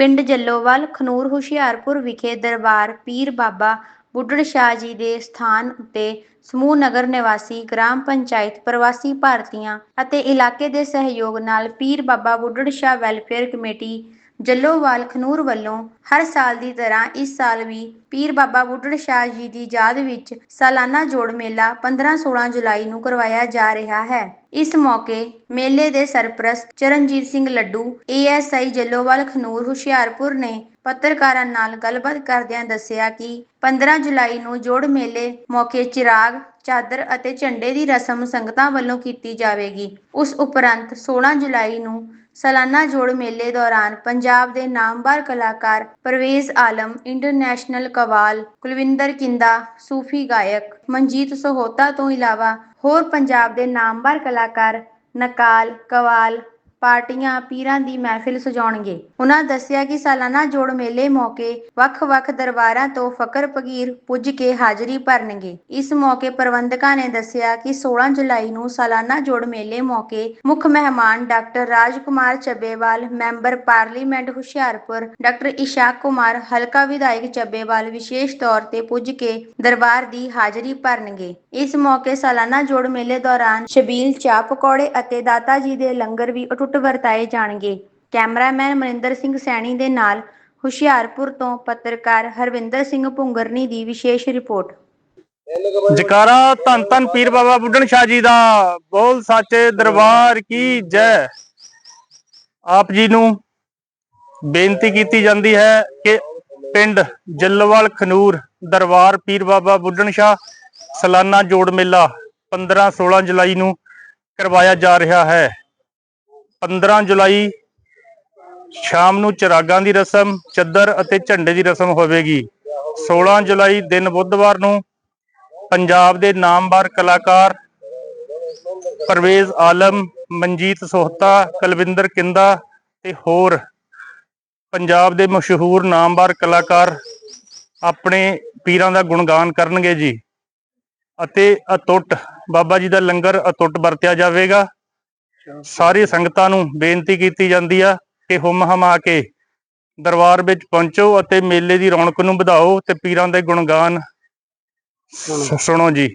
ਪਿੰਡ ਜੱਲੋਵਾਲ, ਖਨੂਰ, ਹੁਸ਼ਿਆਰਪੁਰ ਵਿਖੇ ਦਰਬਾਰ ਪੀਰ ਬਾਬਾ ਬੁੱਢੜ ਸ਼ਾਹ ਜੀ ਦੇ ਸਥਾਨ ਉੱਤੇ ਸਮੂਹ ਨਗਰ ਨਿਵਾਸੀ ਗ੍ਰਾਮ ਪੰਚਾਇਤ ਪ੍ਰਵਾਸੀ ਭਾਰਤੀਆਂ ਅਤੇ ਇਲਾਕੇ ਦੇ ਸਹਿਯੋਗ ਨਾਲ ਪੀਰ ਬਾਬਾ ਬੁੱਢੜ ਸ਼ਾਹ ਵੈਲਫੇਅਰ ਕਮੇਟੀ ਜੱਲੋਵਾਲ ਖਨੂਰ ਵੱਲੋਂ ਹਰ ਸਾਲ ਦੀ ਤਰ੍ਹਾਂ ਇਸ ਸਾਲ ਵੀ ਪੀਰ ਬਾਬਾ ਬੁੱਢੜ ਸ਼ਾਹ ਜੀ ਦੀ ਯਾਦ ਵਿੱਚ ਸਾਲਾਨਾ ਜੋੜ ਮੇਲਾ 15-16 ਜੁਲਾਈ ਨੂੰ ਕਰਵਾਇਆ ਜਾ ਰਿਹਾ ਹੈ। ਇਸ ਮੌਕੇ ਮੇਲੇ ਦੇ ਸਰਪ੍ਰਸਤ ਚਰਨਜੀਤ ਸਿੰਘ ਲੱਡੂ ਏਐਸਆਈ ਜੱਲੋਵਾਲ ਖਨੂਰ ਹੁਸ਼ਿਆਰਪੁਰ ਨੇ ਪੱਤਰਕਾਰਾਂ ਨਾਲ ਗੱਲਬਾਤ ਕਰਦਿਆਂ ਦੱਸਿਆ ਕਿ 15 ਜੁਲਾਈ ਨੂੰ ਜੋੜ ਮੇਲੇ ਮੌਕੇ ਚਿਰਾਗ ਚਾਦਰ ਅਤੇ ਝੰਡੇ ਦੀ ਰਸਮ ਸੰਗਤਾਂ ਵੱਲੋਂ ਕੀਤੀ ਜਾਵੇਗੀ। ਉਸ ਉਪਰੰਤ 16 ਜੁਲਾਈ ਨੂੰ ਸਾਲਾਨਾ ਜੋੜ ਮੇਲੇ ਦੌਰਾਨ ਪੰਜਾਬ ਦੇ ਨਾਮਵਰ ਕਲਾਕਾਰ ਪਰਵੇਜ਼ ਆਲਮ, ਇੰਟਰਨੈਸ਼ਨਲ ਕਵਾਲ, ਕੁਲਵਿੰਦਰ ਕਿੰਦਾ, ਸੂਫੀ ਗਾਇਕ, ਮਨਜੀਤ ਸਹੋਤਾ ਤੋਂ ਇਲਾਵਾ ਹੋਰ ਪੰਜਾਬ ਦੇ ਨਾਮਵਰ ਕਲਾਕਾਰ ਨਕਾਲ, ਕਵਾਲ ਪਾਰਟੀਆਂ ਪੀਰਾਂ ਦੀ ਮਹਿਫਿਲ ਸਜਾਉਣਗੇ। ਉਹਨਾਂ ਦੱਸਿਆ ਕਿ ਸਾਲਾਨਾ ਜੋੜ ਮੇਲੇ ਮੌਕੇ ਵੱਖ-ਵੱਖ ਦਰਬਾਰਾਂ ਤੋਂ ਫਕਰ ਫਕੀਰ ਪੁੱਜ ਕੇ ਹਾਜ਼ਰੀ ਭਰਨਗੇ। ਇਸ ਮੌਕੇ ਪ੍ਰਬੰਧਕਾਂ ਨੇ ਦੱਸਿਆ ਕਿ 16 ਜੁਲਾਈ ਨੂੰ ਸਾਲਾਨਾ ਜੋੜ ਮੇਲੇ ਮੌਕੇ ਮੁੱਖ ਮਹਿਮਾਨ doctor Rajkumar Chabbewal, member parliament Hoshiarpur doctor Ishaq Kumar, ਹਲਕਾ ਵਿਧਾਇਕ ਚੱਬੇਵਾਲ ਵਿਸ਼ੇਸ਼ ਤੌਰ ਤੇ ਪੁੱਜ ਕੇ ਦਰਬਾਰ ਦੀ ਹਾਜ਼ਰੀ ਭਰਨਗੇ। ਇਸ ਮੌਕੇ ਸਾਲਾਨਾ ਜੋੜ ਮੇਲੇ ਦੌਰਾਨ ਸ਼ਬੀਲ ਚਾਹ ਪਕੌੜੇ ਅਤੇ ਦਾਤਾ ਜੀ ਦੇ ਲੰਗਰ ਵੀ ਅਟੁੱਟ ਵਰਤਾਏ ਜਾਣਗੇ। ਕੈਮਰਾਮੈਨ ਮਨਿੰਦਰ ਸਿੰਘ ਸੈਣੀ ਦੇ ਨਾਲ ਹੁਸ਼ਿਆਰਪੁਰ ਤੋਂ ਪੱਤਰਕਾਰ ਹਰਵਿੰਦਰ ਸਿੰਘ ਭੁੰਗਰਨੀ ਦੀ ਵਿਸ਼ੇਸ਼ ਰਿਪੋਰਟ। ਜਕਾਰਾ ਧੰਨ ਧੰਨ ਪੀਰ ਬਾਬਾ ਬੁੱਢਣ ਸ਼ਾਹ ਜੀ ਦਾ ਬੋਲ ਸੱਚੇ ਦਰਬਾਰ ਕੀ ਜੈ। ਆਪ ਜੀ ਨੂੰ ਬੇਨਤੀ ਕੀਤੀ ਜਾਂਦੀ ਹੈ ਕਿ ਪਿੰਡ ਜੱਲਵਾਲ ਖਨੂਰ ਦਰਬਾਰ ਪੀਰ ਬਾਬਾ ਬੁੱਢਣ ਸ਼ਾਹ ਸਾਲਾਨਾ ਜੋੜ ਮੇਲਾ 15 16 ਜੁਲਾਈ ਨੂੰ ਕਰਵਾਇਆ ਜਾ ਰਿਹਾ ਹੈ। 15 ਜੁਲਾਈ ਸ਼ਾਮ ਨੂੰ ਚਿਰਾਗਾਂ ਦੀ ਰਸਮ, ਚੱਦਰ ਅਤੇ ਝੰਡੇ ਦੀ ਰਸਮ ਹੋਵੇਗੀ। 16 ਜੁਲਾਈ ਦਿਨ ਬੁੱਧਵਾਰ ਨੂੰ ਪੰਜਾਬ ਦੇ ਨਾਮਵਰ ਕਲਾਕਾਰ ਪਰਵੇਜ਼ ਆਲਮ, ਮਨਜੀਤ ਸੋਹਤਾ, ਕਲਵਿੰਦਰ ਕਿੰਦਾ ਤੇ ਹੋਰ ਪੰਜਾਬ ਦੇ ਮਸ਼ਹੂਰ ਨਾਮਵਰ ਕਲਾਕਾਰ ਆਪਣੇ ਪੀਰਾਂ ਦਾ ਗੁਣਗਾਨ ਕਰਨਗੇ ਜੀ। ਅਤੇ ਅਟੁੱਟ ਬਾਬਾ ਜੀ ਦਾ ਲੰਗਰ ਅਟੁੱਟ ਵਰਤਿਆ ਜਾਵੇਗਾ। ਸਾਰੀ ਸੰਗਤਾਂ ਨੂੰ ਬੇਨਤੀ ਕੀਤੀ ਜਾਂਦੀ ਆ ਕਿ ਹੁਮ ਹਮਾ ਕੇ ਦਰਬਾਰ ਵਿੱਚ ਪਹੁੰਚੋ ਅਤੇ ਮੇਲੇ ਦੀ ਰੌਣਕ ਨੂੰ ਵਧਾਓ ਤੇ ਪੀਰਾਂ ਦੇ ਗੁਣਗਾਨ ਸੁਣੋ ਜੀ।